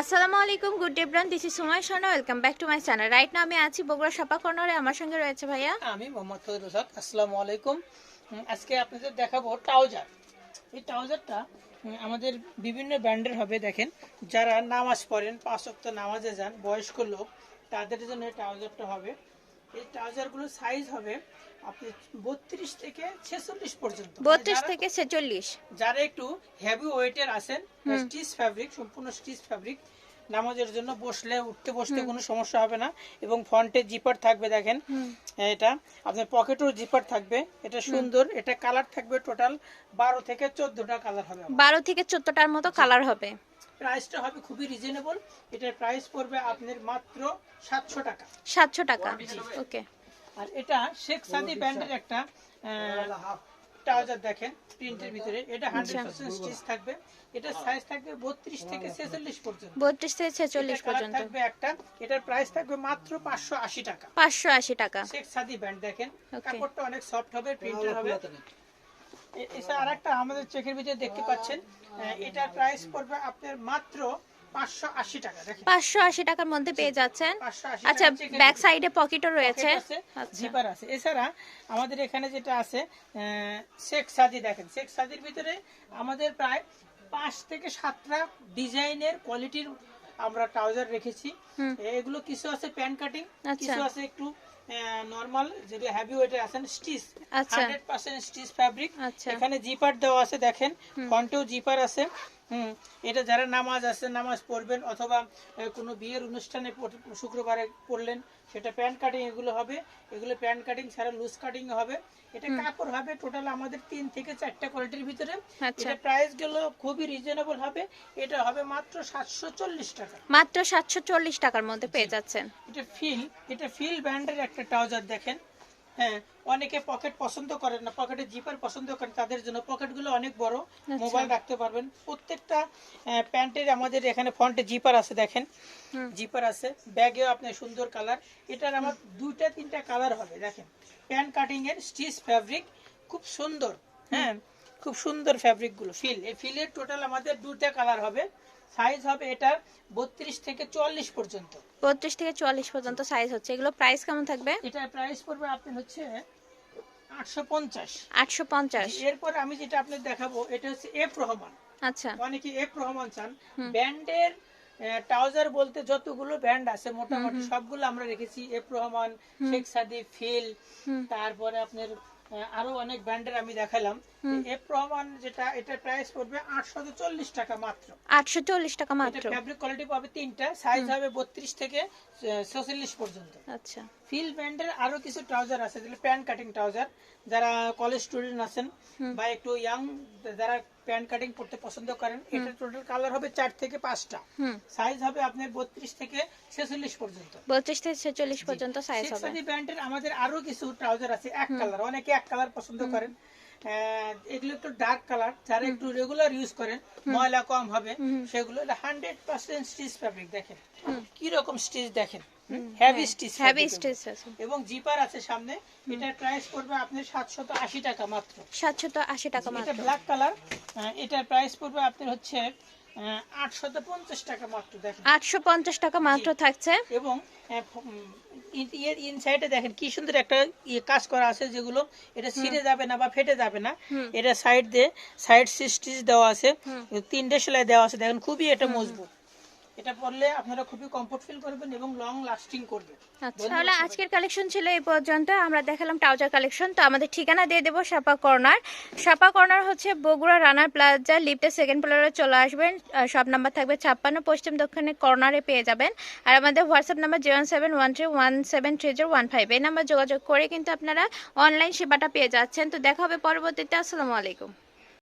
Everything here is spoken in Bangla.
আসসালামু আলাইকুম good day bran this is Sumoy Sona welcome back to my channel right না আমি আছি বগুড়া সাপা কর্নারে, আমার সঙ্গে রয়েছে ভাইয়া। আমি মোহাম্মদ ফজল রসাদ আসসালামু আলাইকুম। আজকে আপনাদের দেখাবো ট্রাউজার। এই ট্রাউজারটা আমাদের বিভিন্ন ব্র্যান্ডের হবে, দেখেন। যারা নামাজ পড়েন, পাঁচ ওয়াক্ত নামাজে যান, বয়স্ক লোক, তাদের জন্য ট্রাউজারটা হবে। এই ট্রাউজারগুলোর সাইজ হবে আপনি বত্রিশ থেকে ছেচল্লিশ পর্যন্ত। মানে বত্রিশ থেকে ছেচল্লিশ। যারা একটু হেভি ওয়েটের আছেন স্টিচ ফ্যাব্রিক সম্পূর্ণ স্টিচ ফ্যাব্রিক নামাজের জন্য বসলে উঠতে বসতে কোনো সমস্যা হবে না। এবং ফ্রন্টে জিপার থাকবে দেখেন। এটা আপনার পকেটও জিপার থাকবে। এটা সুন্দর। এটা কালার থাকবে টোটাল বারো থেকে চোদ্দটা কালার হবে বারো থেকে চোদ্দটার মতো কালার হবে। প্রাইসটা হবে খুবই রিজনেবল এটার প্রাইস পড়বে আপনার মাত্র সাতশো টাকা। সাতশো টাকা। ওকে আর এটা শেখ সাদি ব্র্যান্ডের একটা ট্রাউজার দেখেন প্রিন্টের ভিতরে। এটা হান্ড্রেড পার্সেন্ট স্টিচ থাকবে। এটা সাইজ থাকবে বত্রিশ থেকে ছেচল্লিশ পর্যন্ত। বত্রিশ থেকে ছেচল্লিশ এটার colour পর্যন্ত। থাকবে একটা। এটার প্রাইস থাকবে মাত্র পাঁচশো আশি টাকা। পাঁচশো আশি টাকা। শেখ সাদি ব্যান্ড দেখেন। কাপড়টা অনেক সফট হবে প্রিন্টের হবে। এছাড়া আরেকটা আমাদের চেকের ভিতরে দেখতে পাচ্ছেন এটার প্রাইস পড়বে আপনার মাত্র পাঁচশো আশি টাকার মধ্যে পেয়ে যাচ্ছেন। আচ্ছা ব্যাক সাইডে পকেটও রয়েছে। আছে আচ্ছা। জিপার আছে। এছাড়া আমাদের এখানে যেটা আছে শেখ সাদি দেখেন শেখ সাদির ভিতরে আমাদের প্রায় পাঁচ থেকে সাতটা ডিজাইনের কোয়ালিটির আমরা ট্রাউজার রেখেছি। এগুলো কিছু আছে প্যান কাটিং আচ্ছা। কিছু আছে একটু নর্মাল যেগুলো হেভি ওয়েটের আছেন স্টিচ আচ্ছা। হান্ড্রেড পার্সেন্ট স্টিচ ফ্যাব্রিক এখানে জিপার দেওয়া আছে দেখেন ফ্রন্টেও জিপার আছে। হুম এটা যারা নামাজ আছে নামাজ পড়বেন অথবা কোনো বিয়ের অনুষ্ঠানে শুক্রবারে পড়লেন সেটা প্যান্ট কাটিং এগুলো হবে। এগুলো প্যান্ট কাটিং ছাড়া লুজ কাটিং হবে। এটা কাপড় হবে টোটাল আমাদের তিন থেকে চারটা কোয়ালিটির ভিতরে। আচ্ছা। এটা প্রাইসগুলো খুবই রিজনেবল হবে। এটা হবে মাত্র সাতশো চল্লিশ টাকা। মাত্র সাতশো চল্লিশ টাকার মধ্যে পেয়ে যাচ্ছেন। এটা ফিল এটা ফিল ব্র্যান্ডের একটা ট্রাউজার দেখেন। হ্যাঁ অনেকে পকেট পছন্দ করেন না পকেটে জিপার পছন্দ করেন তাদের জন্য পকেটগুলো অনেক বড় মোবাইল রাখতে পারবেন। প্রত্যেকটা প্যান্টের আমাদের এখানে ফ্রন্টে জিপার আছে দেখেন। জিপার আছে ব্যাগেও আপনার সুন্দর কালার এটার আমার দুইটা তিনটা কালার হবে দেখেন। প্যান্ট কাটিং এর স্টিচ ফ্যাব্রিক খুব সুন্দর হ্যাঁ খুব সুন্দর ফ্যাব্রিকগুলো ফিল এই ফিলের টোটাল আমাদের দুইটা কালার হবে। সাইজ হবে এটার বত্রিশ থেকে চুয়াল্লিশ পর্যন্ত। বত্রিশ থেকে চুয়াল্লিশ পর্যন্ত সাইজ হচ্ছে। এগুলো প্রাইস কেমন থাকবে? এটার প্রাইস পড়বে আপনার হচ্ছে আটশো পঞ্চাশ। আটশো পঞ্চাশ। এরপর আমি যেটা আপনার দেখাবো এটা হচ্ছে এফ রহমান। আচ্ছা। মানে অনেকে এফ রহমান চান। ব্যান্ডের ট্রাউজার বলতে যতগুলো ব্যান্ড আছে মোটামুটি সবগুলো আমরা রেখেছি। এফ রহমান শেখ সাদি ফিল তারপরে আপনার আরও অনেক ব্যান্ডের আমি দেখালাম। এফ রহমান যেটা এটার প্রাইস পড়বে আটশো চল্লিশ টাকা মাত্র। 840 টাকা মাত্র এটা ফেব্রিক ফ্যাব্রিক কোয়ালিটি পাবে তিনটা সাইজ হবে বত্রিশ থেকে ছচল্লিশ পর্যন্ত। আচ্ছা। ফিল ব্র্যান্ডের আরও কিছু ট্রাউজার আছে যেগুলো প্যান্ট কাটিং ট্রাউজার যারা কলেজ স্টুডেন্ট আছেন বা একটু ইয়াং যারা প্যান্ট কাটিং পড়তে পছন্দ করেন এটা টোটাল কালার হবে চার থেকে পাঁচটা। সাইজ হবে আপনার বত্রিশ থেকে ছেচল্লিশ পর্যন্ত। বত্রিশ থেকে ছেচল্লিশ পর্যন্ত সাইজ হবে। প্যান্টের আমাদের আরও কিছু ট্রাউজার আছে এক কালার অনেকে এক কালার পছন্দ করেন। এগুলো একটু ডার্ক কালার যারা একটু রেগুলার ইউজ করেন ময়লা কম হবে সেগুলো হান্ড্রেড পার্সেন্ট স্টিচ ফ্যাব্রিক দেখেন। কি রকম স্টিচ দেখেন? হেভি স্টিচ আছে। এবং জিপার আছে সামনে এটার প্রাইস পড়বে আপনার টাকা মাত্র। সাতশত আশি টাকা এটা ব্ল্যাক কালার এটার প্রাইস পড়বে আপনার হচ্ছে টাকা মাত্র দেখেন। আটশো পঞ্চাশ টাকা মাত্র থাকছে। এবং ইনসাইডে দেখেন কি সুন্দর একটা ইয়ে কাজ করা আছে যেগুলো এটা ছিঁড়ে যাবে না বা ফেটে যাবে না। এটা সাইড দিয়ে সাইড স্টিচ দেওয়া আছে। তিনটে সেলাই দেওয়া আছে। দেখেন খুবই এটা মজবুত। এটা পরলে আপনারা খুবই কমফোর্ট ফিল করবেন এবং লং লাস্টিং করবে আচ্ছা তাহলে আজকের কালেকশন ছিল এই পর্যন্ত। আমরা দেখালাম ট্রাউজার কালেকশন তো আমাদের ঠিকানা দিয়ে দেবো সাপা কর্নার সাপা কর্নার হচ্ছে বগুড়া রানার প্লাজা। লিফটের সেকেন্ড ফ্লোরে চলে আসবেন। সব নাম্বার থাকবে ছাপ্পান্ন। পশ্চিম দক্ষিণে কর্নারে পেয়ে যাবেন। আর আমাদের WhatsApp number zero seven one three one seven three zero one five এই নাম্বার যোগাযোগ করে কিন্তু আপনারা অনলাইন সেবাটা পেয়ে যাচ্ছেন। তো দেখা হবে পরবর্তীতে। আসসালামু আলাইকুম।